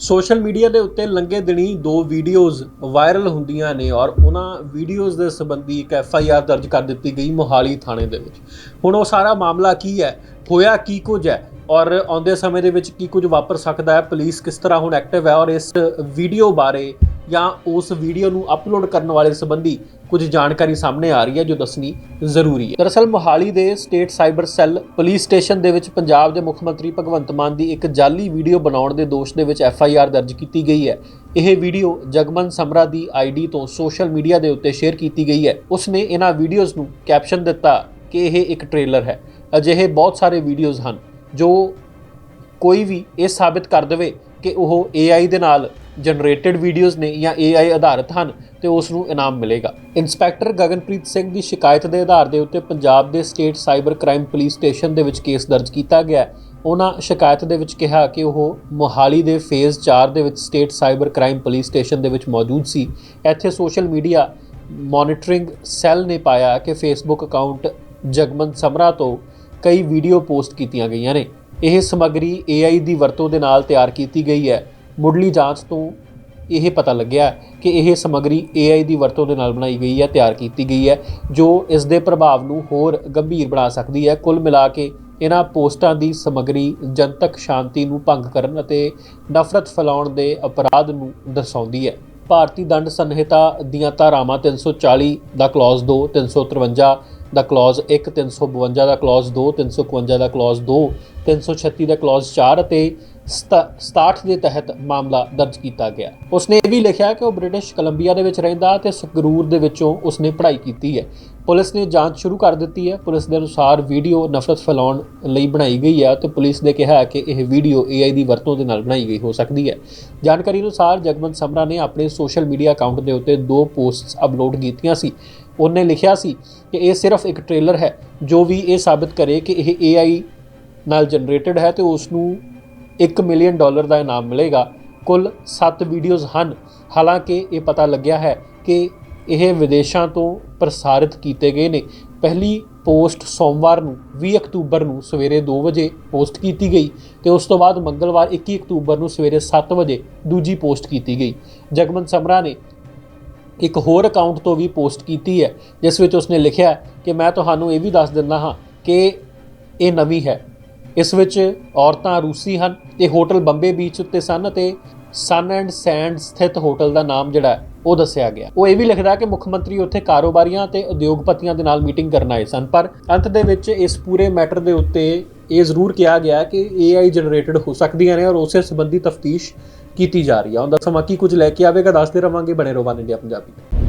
Social media ਦੇ ਉੱਤੇ ਲੰਗੇ ਦਿਨੀ ਦੋ ਵੀਡੀਓਜ਼ ਵਾਇਰਲ ਹੁੰਦੀਆਂ ਨੇ ਔਰ ਉਹਨਾਂ ਵੀਡੀਓਜ਼ ਦੇ ਸੰਬੰਧੀ ਇੱਕ ਐਫ ਆਈ ਆਰ ਦਰਜ ਕਰ ਦਿੱਤੀ ਗਈ ਮੋਹਾਲੀ ਥਾਣੇ ਦੇ ਵਿੱਚ। ਹੁਣ ਉਹ ਸਾਰਾ ਮਾਮਲਾ ਕੀ ਹੈ? ਹੋਇਆ ਕੀ ਕੁਝ ਹੈ? ਔਰ ਆਉਂਦੇ ਸਮੇਂ ਦੇ ਵਿੱਚ ਕੀ ਕੁਝ ਵਾਪਰ ਸਕਦਾ ਹੈ? ਪੁਲਿਸ ਕਿਸ ਤਰ੍ਹਾਂ ਹੁਣ ਐਕਟਿਵ ਹੈ ਔਰ ਇਸ ਵੀਡੀਓ ਬਾਰੇ ਜਾਂ ਉਸ ਵੀਡੀਓ ਨੂੰ ਅਪਲੋਡ ਕਰਨ ਵਾਲੇ ਸੰਬੰਧੀ ਕੁਝ ਜਾਣਕਾਰੀ ਸਾਹਮਣੇ ਆ ਰਹੀ ਹੈ ਜੋ ਦੱਸਣੀ ਜ਼ਰੂਰੀ ਹੈ। ਦਰਅਸਲ ਮੋਹਾਲੀ ਦੇ state cyber cell police station ਦੇ ਵਿੱਚ ਪੰਜਾਬ ਦੇ ਮੁੱਖ ਮੰਤਰੀ ਭਗਵੰਤ ਮਾਨ ਦੀ ਇੱਕ ਜਾਲੀ ਵੀਡੀਓ ਬਣਾਉਣ ਦੇ ਦੋਸ਼ ਦੇ ਵਿੱਚ ਐਫ ਆਈ ਆਰ ਦਰਜ ਕੀਤੀ ਗਈ ਹੈ। ਇਹ ਵੀਡੀਓ ਜਗਮਨ ਸਮਰਾ ਦੀ ਆਈਡੀ ਤੋਂ ਸੋਸ਼ਲ ਮੀਡੀਆ ਦੇ ਉੱਤੇ ਸ਼ੇਅਰ ਕੀਤੀ ਗਈ ਹੈ। ਉਸਨੇ ਇਹਨਾਂ ਵੀਡੀਓਜ਼ ਨੂੰ ਕੈਪਸ਼ਨ ਦਿੱਤਾ ਕਿ ਇਹ ਇੱਕ ਟ੍ਰੇਲਰ ਹੈ। ਅਜਿਹੇ ਬਹੁਤ ਸਾਰੇ ਵੀਡੀਓਜ਼ ਹਨ ਜੋ ਕੋਈ ਵੀ ਇਹ ਸਾਬਿਤ ਕਰ ਦੇਵੇ ਕਿ ਉਹ AI ਦੇ ਨਾਲ ਜਨਰੇਟਡ ਵੀਡੀਓਜ਼ ਨੇ ਜਾਂ AI ਆਧਾਰਿਤ ਹਨ ਤੇ ਉਸ ਨੂੰ ਇਨਾਮ ਮਿਲੇਗਾ। ਇੰਸਪੈਕਟਰ ਗਗਨਪ੍ਰੀਤ ਸਿੰਘ ਦੀ ਸ਼ਿਕਾਇਤ ਦੇ ਆਧਾਰ ਦੇ ਉੱਤੇ ਪੰਜਾਬ ਦੇ state cyber crime police station ਦੇ ਵਿੱਚ ਕੇਸ ਦਰਜ ਕੀਤਾ ਗਿਆ ਹੈ। ਉਹਨਾਂ ਸ਼ਿਕਾਇਤ ਦੇ ਵਿੱਚ ਕਿਹਾ ਕਿ ਉਹ ਮੋਹਾਲੀ ਦੇ ਫੇਜ਼ 4 ਦੇ ਵਿੱਚ state cyber crime police station ਦੇ ਵਿੱਚ ਮੌਜੂਦ ਸੀ। ਇੱਥੇ ਸੋਸ਼ਲ ਮੀਡੀਆ ਮੋਨਿਟਰਿੰਗ ਸੈੱਲ ਨੇ ਪਾਇਆ ਕਿ ਫੇਸਬੁੱਕ ਅਕਾਊਂਟ ਜਗਮਨ ਸਮਰਾ ਤੋਂ ਕਈ ਵੀਡੀਓ ਪੋਸਟ ਕੀਤੀਆਂ ਗਈਆਂ ਨੇ। ਇਹ ਸਮੱਗਰੀ AI ਦੀ ਵਰਤੋਂ ਦੇ ਨਾਲ ਤਿਆਰ ਕੀਤੀ ਗਈ ਹੈ। ਮੁੱਢਲੀ ਜਾਂਚ ਤੋਂ ਇਹ ਪਤਾ ਲੱਗਿਆ ਕਿ ਇਹ ਸਮੱਗਰੀ AI ਦੀ ਵਰਤੋਂ ਦੇ ਨਾਲ ਬਣਾਈ ਗਈ ਹੈ, ਤਿਆਰ ਕੀਤੀ ਗਈ ਹੈ, ਜੋ ਇਸ ਦੇ ਪ੍ਰਭਾਵ ਨੂੰ ਹੋਰ ਗੰਭੀਰ ਬਣਾ ਸਕਦੀ ਹੈ। ਕੁੱਲ ਮਿਲਾ ਕੇ ਇਹਨਾਂ ਪੋਸਟਾਂ ਦੀ ਸਮੱਗਰੀ ਜਨਤਕ ਸ਼ਾਂਤੀ ਨੂੰ ਭੰਗ ਕਰਨ ਅਤੇ ਨਫ਼ਰਤ ਫੈਲਾਉਣ ਦੇ ਅਪਰਾਧ ਨੂੰ ਦਰਸਾਉਂਦੀ ਹੈ। ਭਾਰਤੀ ਦੰਡ ਸੰਹਿਤਾ ਦੀਆਂ ਧਾਰਾਵਾਂ 340 ਦਾ ਕਲੌਜ਼ 2 353 ਦਾ ਕਲੌਜ਼ 1 352 ਦਾ ਕਲੌਜ਼ 2 351 ਦਾ ਕਲੌਜ਼ 2 336 ਦਾ ਕਲੌਜ਼ 4 ਅਤੇ 67 ਦੇ ਤਹਿਤ ਮਾਮਲਾ ਦਰਜ ਕੀਤਾ ਗਿਆ। ਉਸਨੇ ਇਹ ਵੀ ਲਿਖਿਆ ਕਿ ਉਹ ਬ੍ਰਿਟਿਸ਼ ਕੋਲੰਬੀਆ ਦੇ ਵਿੱਚ ਰਹਿੰਦਾ ਤੇ ਸੰਗਰੂਰ ਦੇ ਵਿੱਚੋਂ ਉਸਨੇ ਪੜ੍ਹਾਈ ਕੀਤੀ ਹੈ। ਪੁਲਿਸ ਨੇ ਜਾਂਚ ਸ਼ੁਰੂ ਕਰ ਦਿੱਤੀ ਹੈ। ਪੁਲਿਸ ਦੇ ਅਨੁਸਾਰ ਵੀਡੀਓ ਨਫ਼ਰਤ ਫੈਲਾਉਣ ਲਈ ਬਣਾਈ ਗਈ ਹੈ ਤੇ ਪੁਲਿਸ ਨੇ ਕਿਹਾ ਕਿ ਇਹ ਵੀਡੀਓ AI ਦੀ ਵਰਤੋਂ ਦੇ ਨਾਲ ਬਣਾਈ ਗਈ ਹੋ ਸਕਦੀ ਹੈ। ਜਾਣਕਾਰੀ ਅਨੁਸਾਰ ਜਗਮਨ ਸਮਰਾ ਨੇ ਆਪਣੇ ਸੋਸ਼ਲ ਮੀਡੀਆ ਅਕਾਊਂਟ ਦੇ ਉੱਤੇ ਦੋ ਪੋਸਟਸ ਅਪਲੋਡ ਕੀਤੀਆਂ ਸੀ। ਉਹਨੇ ਲਿਖਿਆ ਸੀ ਕਿ ਇਹ ਸਿਰਫ ਇੱਕ ਟ੍ਰੇਲਰ ਹੈ, ਜੋ ਵੀ ਇਹ ਸਾਬਤ ਕਰੇ ਕਿ ਇਹ AI ਨਾਲ ਜਨਰੇਟਡ ਹੈ ਤੇ ਉਸ ਨੂੰ 1 ਮਿਲੀਅਨ ਡਾਲਰ ਦਾ ਇਨਾਮ ਮਿਲੇਗਾ। ਕੁੱਲ 7 ਵੀਡੀਓਜ਼ ਹਨ। ਹਾਲਾਂਕਿ ਇਹ ਪਤਾ ਲੱਗਿਆ ਹੈ ਕਿ ਇਹ ਵਿਦੇਸ਼ਾਂ ਤੋਂ ਪ੍ਰਸਾਰਿਤ ਕੀਤੇ ਗਏ ਨੇ। ਪਹਿਲੀ ਪੋਸਟ ਸੋਮਵਾਰ ਨੂੰ 20 ਅਕਤੂਬਰ ਨੂੰ ਸਵੇਰੇ 2 ਵਜੇ ਪੋਸਟ ਕੀਤੀ ਗਈ ਤੇ ਉਸ ਤੋਂ ਬਾਅਦ ਮੰਗਲਵਾਰ 21 ਅਕਤੂਬਰ ਨੂੰ ਸਵੇਰੇ 7 ਵਜੇ ਦੂਜੀ ਪੋਸਟ ਕੀਤੀ ਗਈ। ਜਗਮਨ ਸਮਰਾ ਨੇ ਇੱਕ ਹੋਰ ਅਕਾਊਂਟ ਤੋਂ ਵੀ ਪੋਸਟ ਕੀਤੀ ਹੈ, ਜਿਸ ਵਿੱਚ ਉਸਨੇ ਲਿਖਿਆ ਕਿ ਮੈਂ ਤੁਹਾਨੂੰ ਇਹ ਵੀ ਦੱਸ ਦਿੰਦਾ ਹਾਂ ਕਿ ਇਹ ਨਵੀਂ ਹੈ। ਇਸ ਵਿੱਚ ਔਰਤਾਂ ਰੂਸੀ ਹਨ ਤੇ ਹੋਟਲ ਬੰਬੇ ਬੀਚ ਉੱਤੇ ਸਨ ਅਤੇ ਸਨ ਐਂਡ ਸੈਂਡ ਸਥਿਤ ਹੋਟਲ ਦਾ ਨਾਮ ਜਿਹੜਾ ਉਹ ਦੱਸਿਆ ਗਿਆ। ਉਹ ਇਹ ਵੀ ਲਿਖਦਾ ਕਿ ਮੁੱਖ ਮੰਤਰੀ ਉੱਥੇ ਕਾਰੋਬਾਰੀਆਂ ਤੇ ਉਦਯੋਗਪਤੀਆਂ ਦੇ ਨਾਲ ਮੀਟਿੰਗ ਕਰਨ ਆਏ ਸਨ, ਪਰ ਅੰਤ ਦੇ ਵਿੱਚ ਇਸ ਪੂਰੇ ਮੈਟਰ ਦੇ ਉੱਤੇ ਇਹ ਜ਼ਰੂਰ ਕਿਹਾ ਗਿਆ ਕਿ AI ਜਨਰੇਟਡ ਹੋ ਸਕਦੀਆਂ ਨੇ ਔਰ ਉਸੇ ਸੰਬੰਧੀ ਤਫਤੀਸ਼ ਕੀਤੀ ਜਾ ਰਹੀ ਹੈ ਉਹਦਾ ਸਮਾਂ ਕੀ ਕੁਝ ਲੈ ਕੇ ਆਵੇਗਾ? ਦੱਸਦੇ ਰਵਾਂਗੇ ਬਣੇ ਰਹੋ, ਵਨ ਇੰਡੀਆ ਪੰਜਾਬੀ।